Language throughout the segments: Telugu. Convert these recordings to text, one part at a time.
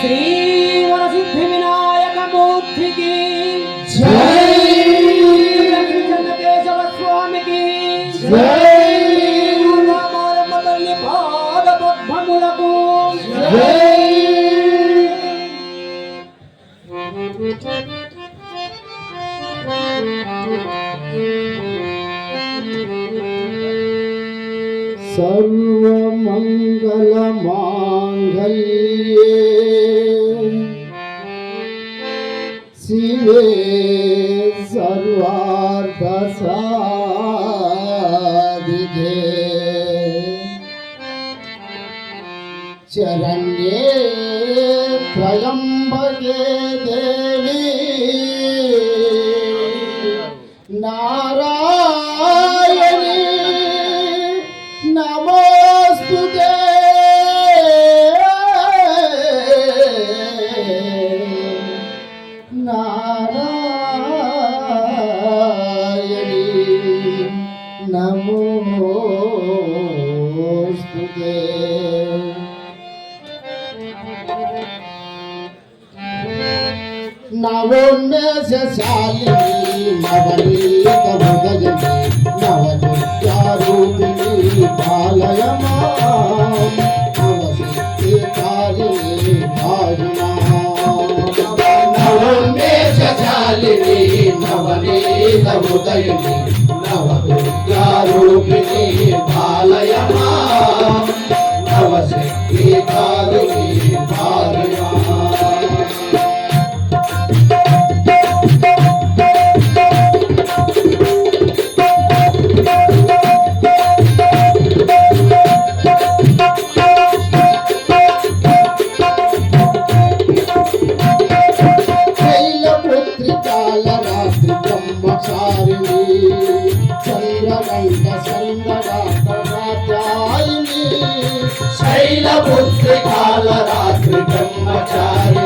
శ్రీ వరసిద్ధి వినాయక మూర్తికి జై లక్ష్మీచంద్రకేశవ స్వామికి జై రామారమ్మ తల్లి పాద పద్మములకు జై సర్వ मङ्गलमाङ्गल्ये शिवे सर्वार्थसादिके चरण्ये నవోన్మేషశాలిని నవనీత హృదయని నవదుర్గారూపిణి పాలయమా నవశక్తి కాలిని భాయమా నవోన్మేషశాలిని నవనీత హృదయని నవదుర్గారూపిణి పాలయమా నవశక్తి కాలి आचार्य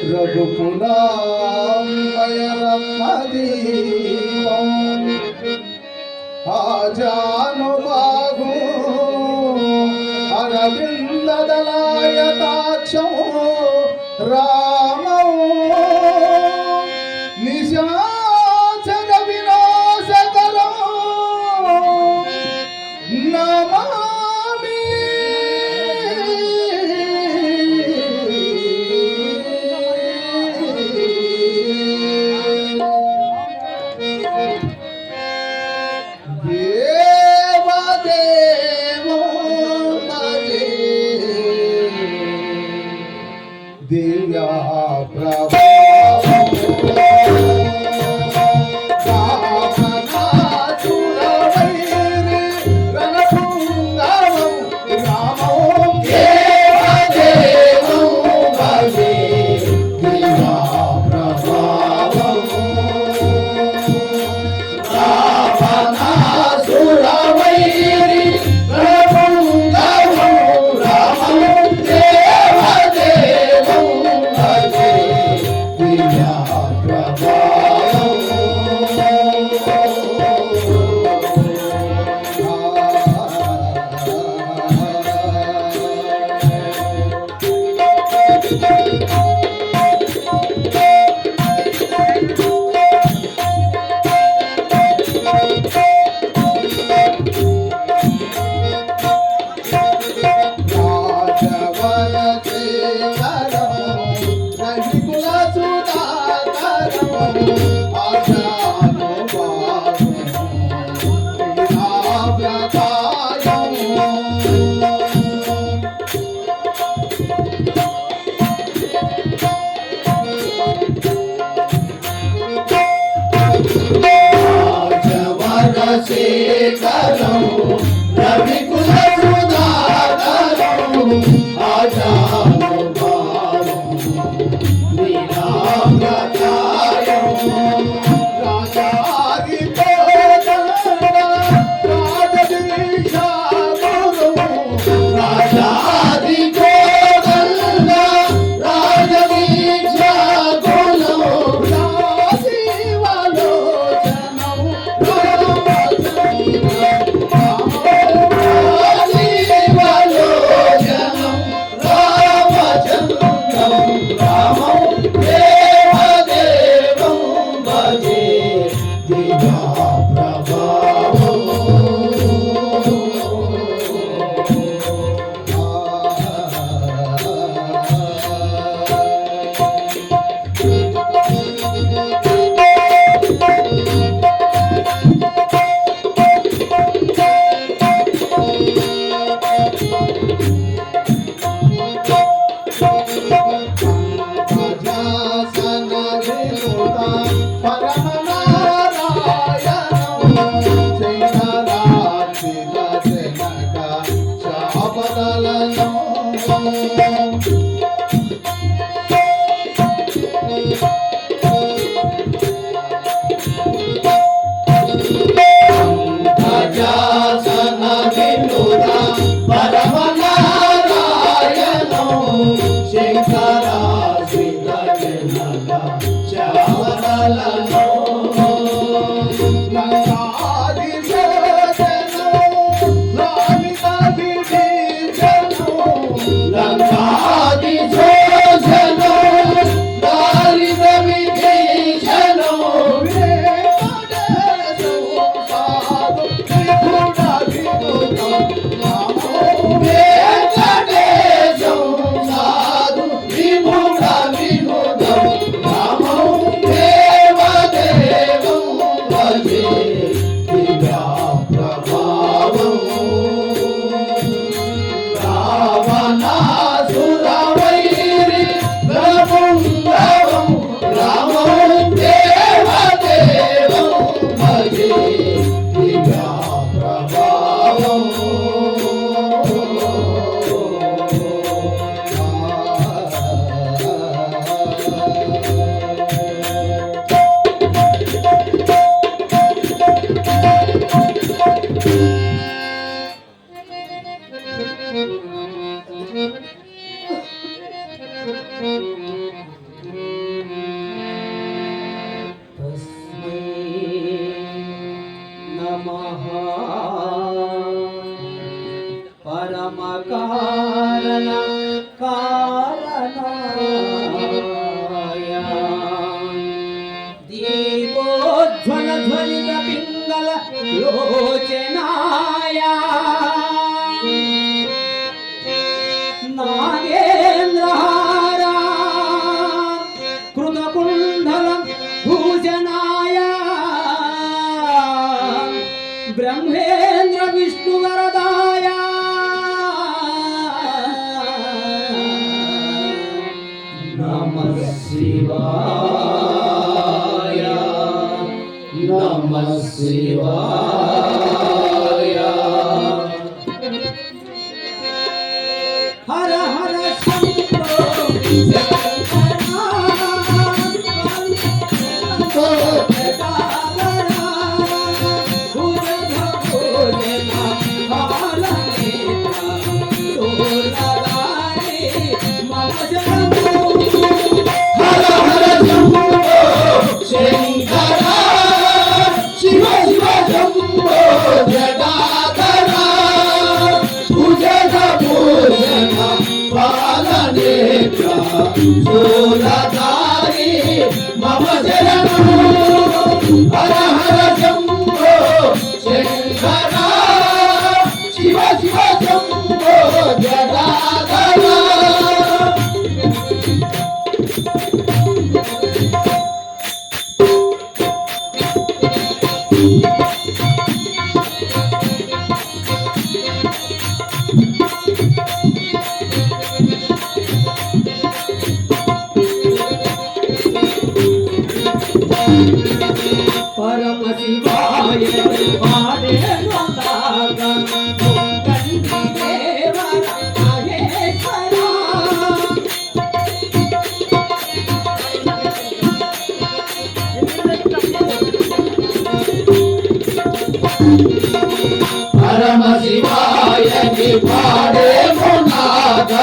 సీతాపతి రఘుకులామయరత్నదీపం ఆజానుబాహు నమ శివాయ నమ శివాయ 다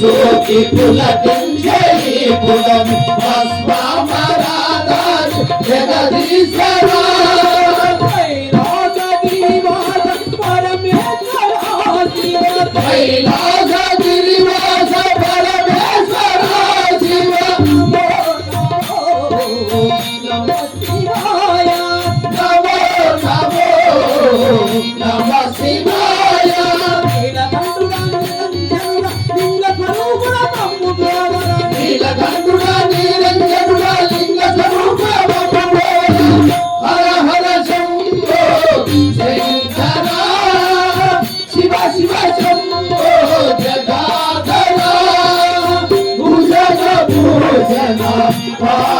సుఖకి పులకించేయి పులం భస్మ మరాదారి జగదీశ్వరా. Oh!